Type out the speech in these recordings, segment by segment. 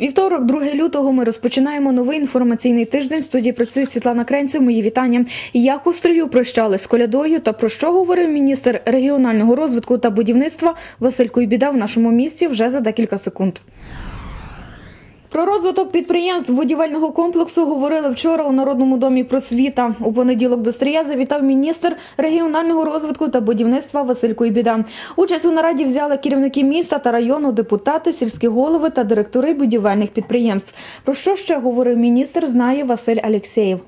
Вівторок, 2 лютого, ми розпочинаємо новий інформаційний тиждень. В студії працює Світлана Кренцев. Мої вітання. Як у строю прощали з колядою та про що говорив міністр регіонального розвитку та будівництва Василь Куйбіда в нашому місті вже за декілька секунд. Про розвиток підприємств будівельного комплексу говорили вчора у Народному домі просвіта. У понеділок до Стрия завітав міністр регіонального розвитку та будівництва Василь Куйбіда. Участь у нараді взяли керівники міста та району, депутати, сільські голови та директори будівельних підприємств. Про що ще говорив міністр, знає Василь Алєксєєв.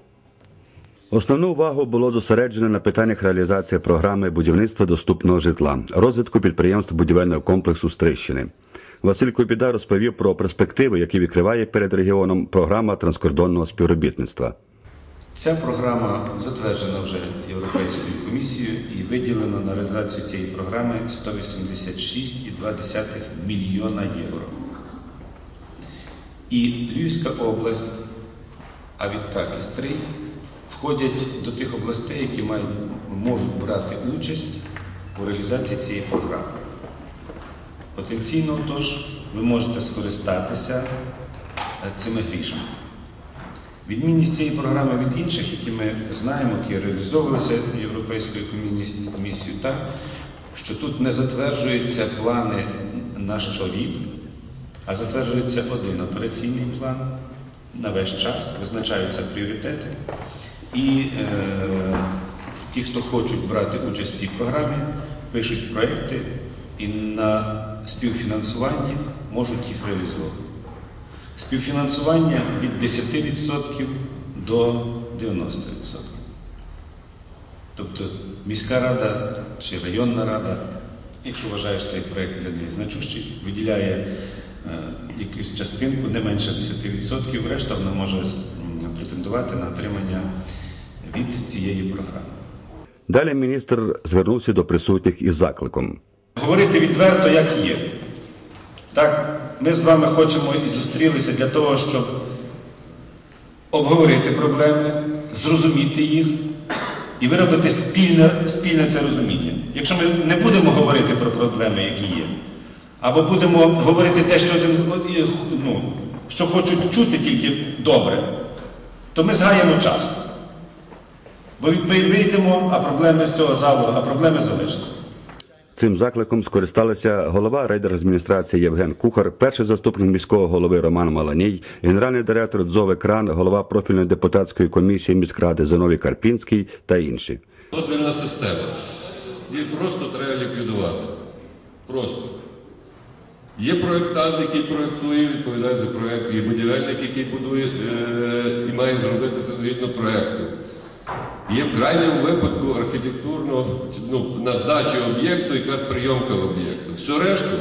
Основну увагу було зосереджено на питаннях реалізації програми будівництва доступного житла, розвитку підприємств будівельного комплексу Стрищини. Василь Кубіда розповів про перспективи, які відкриває перед регіоном програма транскордонного співробітництва. Ця програма затверджена вже Європейською комісією і виділено на реалізацію цієї програми 186,2 мільйона євро. І Львівська область, а відтак і Стрий, входять до тих областей, які мають, можуть брати участь у реалізації цієї програми. Потенційно, тож, ви можете скористатися е, цими грішами. Відмінність цієї програми від інших, які ми знаємо, які реалізовувалися Європейською комісією, та що тут не затверджуються плани на щорік, а затверджується один операційний план на весь час, визначаються пріоритети. І е, ті, хто хочуть брати участь в цій програмі, пишуть проекти і на співфінансуванні можуть їх реалізовувати. Співфінансування від 10% до 90%. Тобто міська рада чи районна рада, якщо вважаєш цей проєкт для неї значущий, виділяє е, якусь частинку, не менше 10%, решта вона може претендувати на отримання від цієї програми. Далі міністр звернувся до присутніх із закликом. Говорити відверто, як є. Так, ми з вами хочемо і зустрілися для того, щоб обговорити проблеми, зрозуміти їх і виробити спільне, спільне це розуміння. Якщо ми не будемо говорити про проблеми, які є, або будемо говорити те, що, ну, що хочуть чути тільки добре, то ми згаємо час. Бо ми вийдемо, а проблеми з цього залу, а проблеми залишаться. Цим закликом скористалися голова райдержадміністрації Євген Кухар, перший заступник міського голови Роман Маланій, генеральний директор ДЗОВ «Екран», голова профільної депутатської комісії міськради Зиновій Карпінський та інші. Дозвільна система. Її просто треба ліквідувати. Просто. Є проєктант, який проєктує, відповідає за проєкт, є будівельник, який будує е, і має зробити це згідно проєкту. Є в крайньому випадку архітектурно ну, на здачі об'єкту якась прийомка в об'єкту. Все решту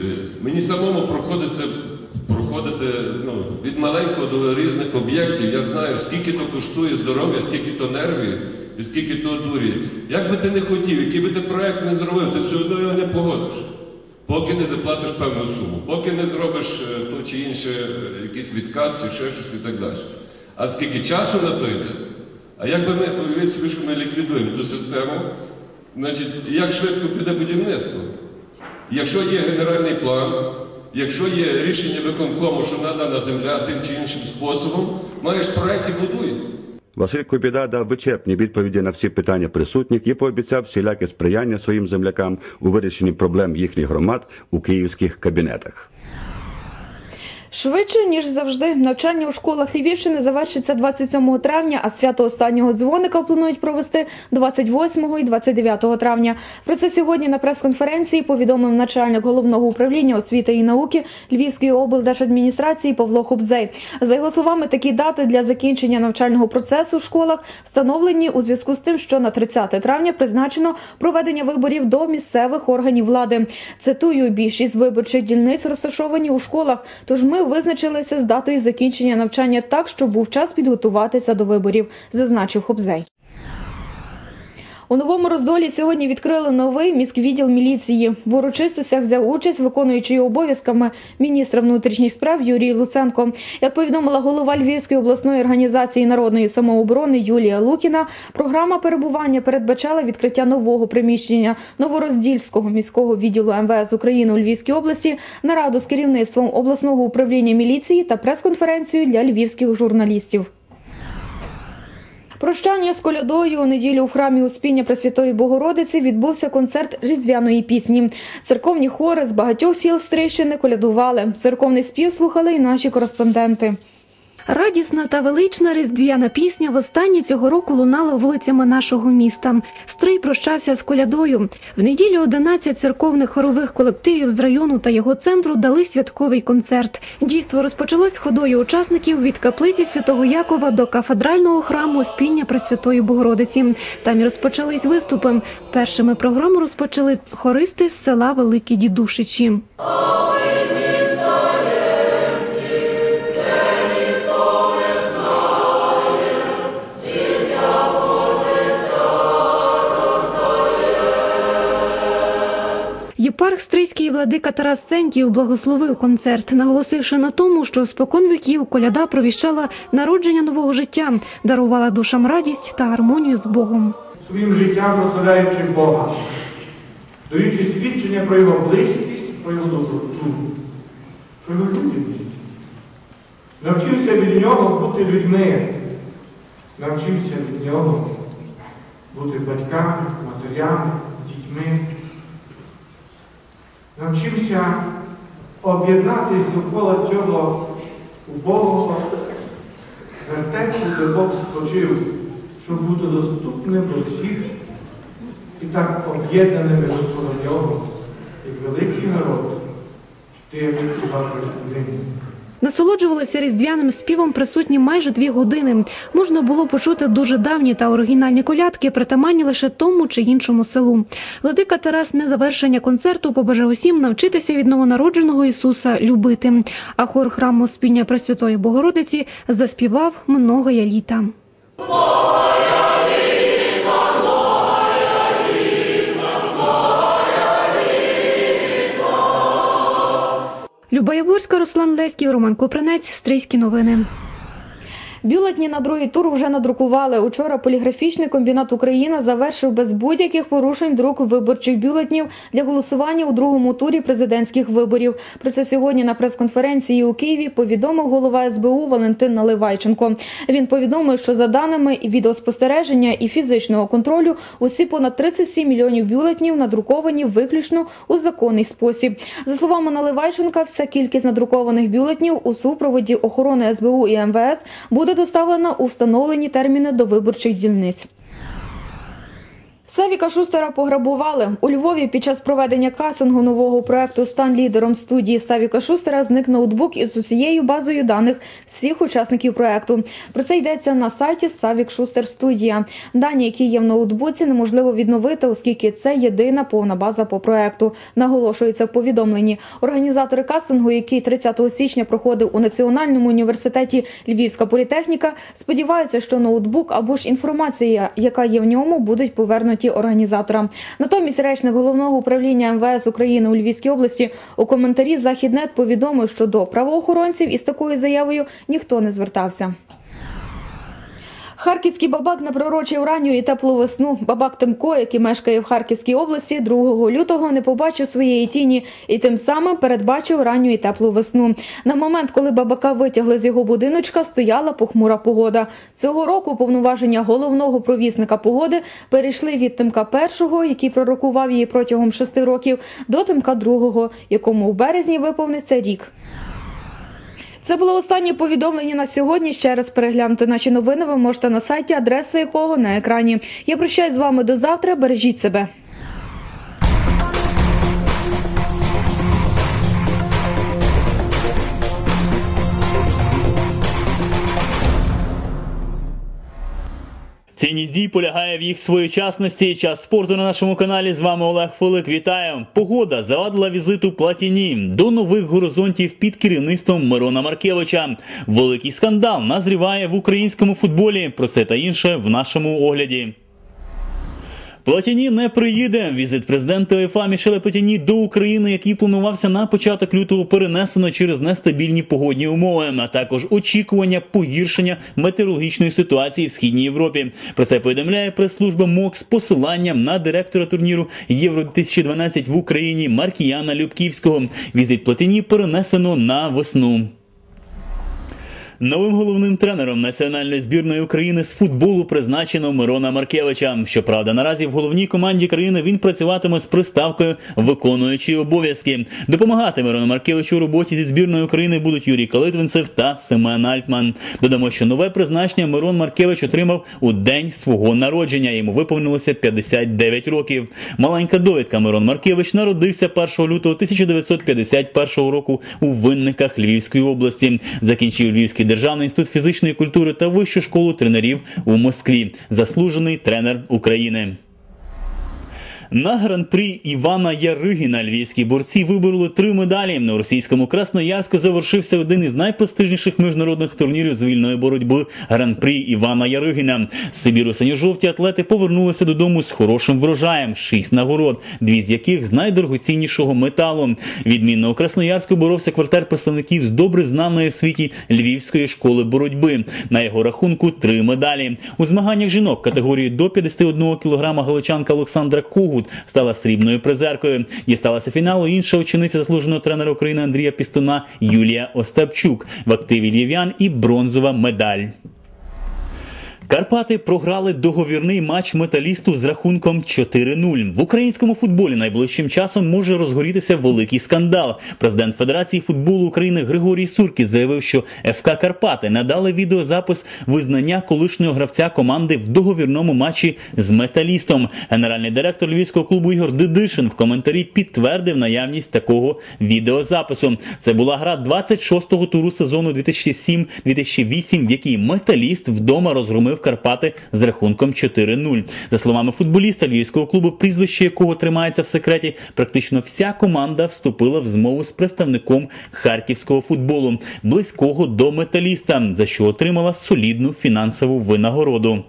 Е, Мені самому проходиться проходити ну, від маленького до різних об'єктів. Я знаю, скільки то коштує здоров'я, скільки то нервів і скільки то дурі. Як би ти не хотів, який би ти проект не зробив, ти все одно його не погодиш. Поки не заплатиш певну суму, поки не зробиш е, то чи інше, е, якийсь відкат, чи ще щось і так далі. А скільки часу на то йде? А як би ми уявіть собі, що ми ліквідуємо ту систему, значить, як швидко піде будівництво? Якщо є генеральний план, якщо є рішення виконкому, що надана земля тим чи іншим способом, маєш проект і будуй. Василь Кубіда дав вичерпні відповіді на всі питання присутніх і пообіцяв всіляке сприяння своїм землякам у вирішенні проблем їхніх громад у київських кабінетах. Швидше ніж завжди, навчання у школах Львівщини завершиться 27 травня, а свято останнього дзвоника планують провести 28 і 29 травня. Про це сьогодні на прес-конференції повідомив начальник головного управління освіти і науки Львівської облдержадміністрації Павло Хубзей. За його словами, такі дати для закінчення навчального процесу в школах встановлені у зв'язку з тим, що на 30 травня призначено проведення виборів до місцевих органів влади. Цитую, більшість виборчих дільниць розташовані у школах. Тож ми визначилися з датою закінчення навчання так, щоб був час підготуватися до виборів, зазначив Хобзей. У новому роздолі сьогодні відкрили новий міськвідділ міліції. В урочистостях взяв участь виконуючий обов'язками міністра внутрішніх справ Юрій Луценко. Як повідомила голова Львівської обласної організації народної самооборони Юлія Лукіна, програма перебування передбачала відкриття нового приміщення новороздільського міського відділу МВС України у Львівській області, нараду з керівництвом обласного управління міліції та прес-конференцію для львівських журналістів. Прощання з колядою у неділю у храмі Успіння Пресвятої Богородиці відбувся концерт різдвяної пісні. Церковні хори з багатьох сіл Стрищини колядували. Церковний спів слухали і наші кореспонденти. Радісна та велична різдвяна пісня востаннє цього року лунала вулицями нашого міста. Стрий прощався з колядою. В неділю 11 церковних хорових колективів з району та його центру дали святковий концерт. Дійство розпочалось ходою учасників від каплиці Святого Якова до кафедрального храму Спіння Пресвятої Богородиці. Там і розпочались виступи. Першими програму розпочали хористи з села Великі Дідушичі. Єпарх Стрийський владика Тарас Сеньків благословив концерт, наголосивши на тому, що спокон віків коляда провіщала народження нового життя, дарувала душам радість та гармонію з Богом. своїм життям прославляючи Бога, даючи свідчення про Його близькість, про Його доброту, про Його людяність. Навчився від нього бути людьми, навчився від нього бути батьками, матерями, дітьми. Навчився об'єднатись довкола цього убогого вертечу, де Бог спочив, щоб бути доступним до всіх і так об'єднаними довкола нього, як великий народ, тим, у завтрашню день. Насолоджувалися різдвяним співом присутні майже дві години. Можна було почути дуже давні та оригінальні колядки, притаманні лише тому чи іншому селу. Владика Тарас на завершення концерту побажав усім навчитися від новонародженого Ісуса любити. А хор храму Спіння Пресвятої Богородиці заспівав многоя літа. Люба Яворська, Руслан Леськів, Роман Копринець, Стрийські новини. Бюлетні на другий тур вже надрукували. Учора поліграфічний комбінат Україна завершив без будь-яких порушень друк виборчих бюлетнів для голосування у другому турі президентських виборів. Про це сьогодні на прес-конференції у Києві повідомив голова СБУ Валентин Наливайченко. Він повідомив, що за даними відеоспостереження і фізичного контролю, усі понад 37 мільйонів бюлетнів надруковані виключно у законний спосіб. За словами Наливайченка, вся кількість надрукованих бюлетнів у супроводі охорони СБУ і МВС буде доставлена у встановлені терміни до виборчих дільниць. Савіка Шустера пограбували у Львові. Під час проведення касингу нового проекту Стань лідером студії Савіка Шустера зник ноутбук із усією базою даних всіх учасників проекту. Про це йдеться на сайті Савік Шустер Студія. Дані, які є в ноутбуці, неможливо відновити, оскільки це єдина повна база по проекту. Наголошується в повідомленні. Організатори кастингу, який 30 січня проходив у Національному університеті Львівська політехніка, сподіваються, що ноутбук або ж інформація, яка є в ньому, будуть повернуті організаторам. Натомість речник головного управління МВС України у Львівській області у коментарі Західнет повідомив, що до правоохоронців із такою заявою ніхто не звертався. Харківський бабак напророчив ранню і теплу весну. Бабак Тимко, який мешкає в Харківській області, 2 лютого не побачив своєї тіні і тим самим передбачив ранню і теплу весну. На момент, коли бабака витягли з його будиночка, стояла похмура погода. Цього року повноваження головного провісника погоди перейшли від Тимка першого, який пророкував її протягом шести років, до Тимка другого, якому в березні виповниться рік. Це було останнє повідомлення на сьогодні. Ще раз переглянути наші новини. Ви можете на сайті, адреса якого на екрані. Я прощаюсь з вами до завтра. Бережіть себе. Цінність дій полягає в їх своєчасності. Час спорту на нашому каналі. З вами Олег Фолик. Вітаю. Погода завадила візиту Платіні до нових горизонтів під керівництвом Мирона Маркевича. Великий скандал назріває в українському футболі. Про це та інше в нашому огляді. Платіні не приїде. Візит президента УЄФА Мішеля Платіні до України, який планувався на початок лютого, перенесено через нестабільні погодні умови, а також очікування погіршення метеорологічної ситуації в східній Європі. Про це повідомляє прес-служба МОК з посиланням на директора турніру Євро 2012 в Україні Маркіяна Любківського. Візит Платіні перенесено на весну. Новим головним тренером національної збірної України з футболу призначено Мирона Маркевича. Щоправда, наразі в головній команді країни він працюватиме з приставкою виконуючий обов'язки. Допомагати Мирону Маркевичу у роботі зі збірною України будуть Юрій Калитвинцев та Семен Альтман. Додамо, що нове призначення Мирон Маркевич отримав у день свого народження. Йому виповнилося 59 років. Маленька довідка Мирон Маркевич народився 1 лютого 1951 року у Винниках Львівської області. Закінчив Львівський державний інститут фізичної культури та вищу школу тренерів у Москві. Заслужений тренер України. На гран-прі Івана Яригіна львівські борці вибороли три медалі. У російському Красноярську завершився один із найпрестижніших міжнародних турнірів з вільної боротьби гран-прі Івана Яригіна. З Сибіру синьо-жовті атлети повернулися додому з хорошим врожаєм шість нагород, дві з яких з найдорогоціннішого металу. Відмінно у Красноярську боровся квартет представників з добре знаної в світі львівської школи боротьби. На його рахунку три медалі. У змаганнях жінок категорії до 51 кг галичанка Олександра Когут стала срібною призеркою. Дісталася фіналу інша учениця заслуженого тренера України Андрія Пістуна Юлія Остапчук в активі лів'ян і бронзова медаль. Карпати програли договірний матч металісту з рахунком 4-0. В українському футболі найближчим часом може розгорітися великий скандал. Президент Федерації футболу України Григорій Суркіс заявив, що ФК Карпати надали відеозапис визнання колишнього гравця команди в договірному матчі з металістом. Генеральний директор львівського клубу Ігор Дидишин в коментарі підтвердив наявність такого відеозапису. Це була гра 26-го туру сезону 2007-2008, в якій металіст вдома розгромив Карпати з рахунком 4-0. За словами футболіста львівського клубу, прізвище якого тримається в секреті, практично вся команда вступила в змову з представником харківського футболу, близького до металіста, за що отримала солідну фінансову винагороду.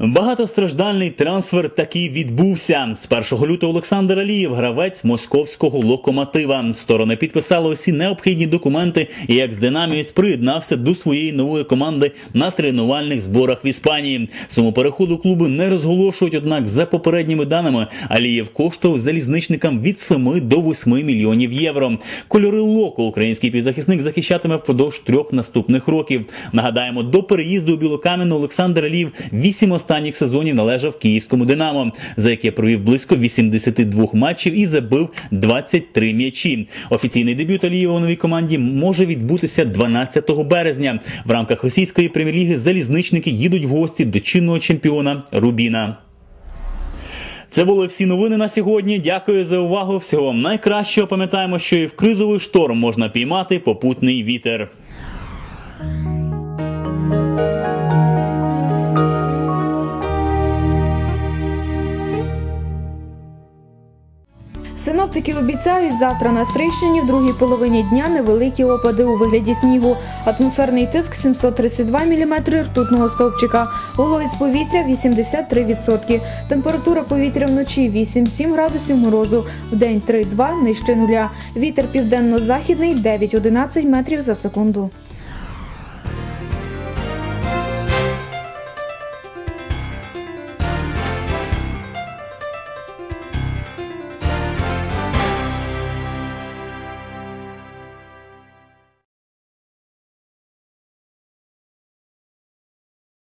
Багатостраждальний трансфер таки відбувся. З 1 лютого Олександр Алієв, гравець московського локомотива. Сторони підписали усі необхідні документи, і як з Динамієць приєднався до своєї нової команди на тренувальних зборах в Іспанії. Суму переходу клуби не розголошують, однак за попередніми даними Алієв коштував залізничникам від 7 до 8 мільйонів євро. Кольори локо український півзахисник захищатиме впродовж трьох наступних років. Нагадаємо, до переїзду у Білокам'яну Олександр Алієв вісім сезонів належав київському Динамо, за яке провів близько 82 матчів і забив 23 м'ячі. Офіційний дебют Алієва у новій команді може відбутися 12 березня. В рамках російської прем'єр-ліги залізничники їдуть в гості до чинного чемпіона Рубіна. Це були всі новини на сьогодні. Дякую за увагу. Всього найкращого. Пам'ятаємо, що і в кризовий шторм можна піймати попутний вітер. Синоптики обіцяють завтра на Стрийщині в другій половині дня невеликі опади у вигляді снігу. Атмосферний тиск 732 мм ртутного стовпчика. Вологість повітря 83%. Температура повітря вночі 8-7 градусів морозу. Вдень 3-2 нижче нуля. Вітер південно-західний 9-11 метрів за секунду.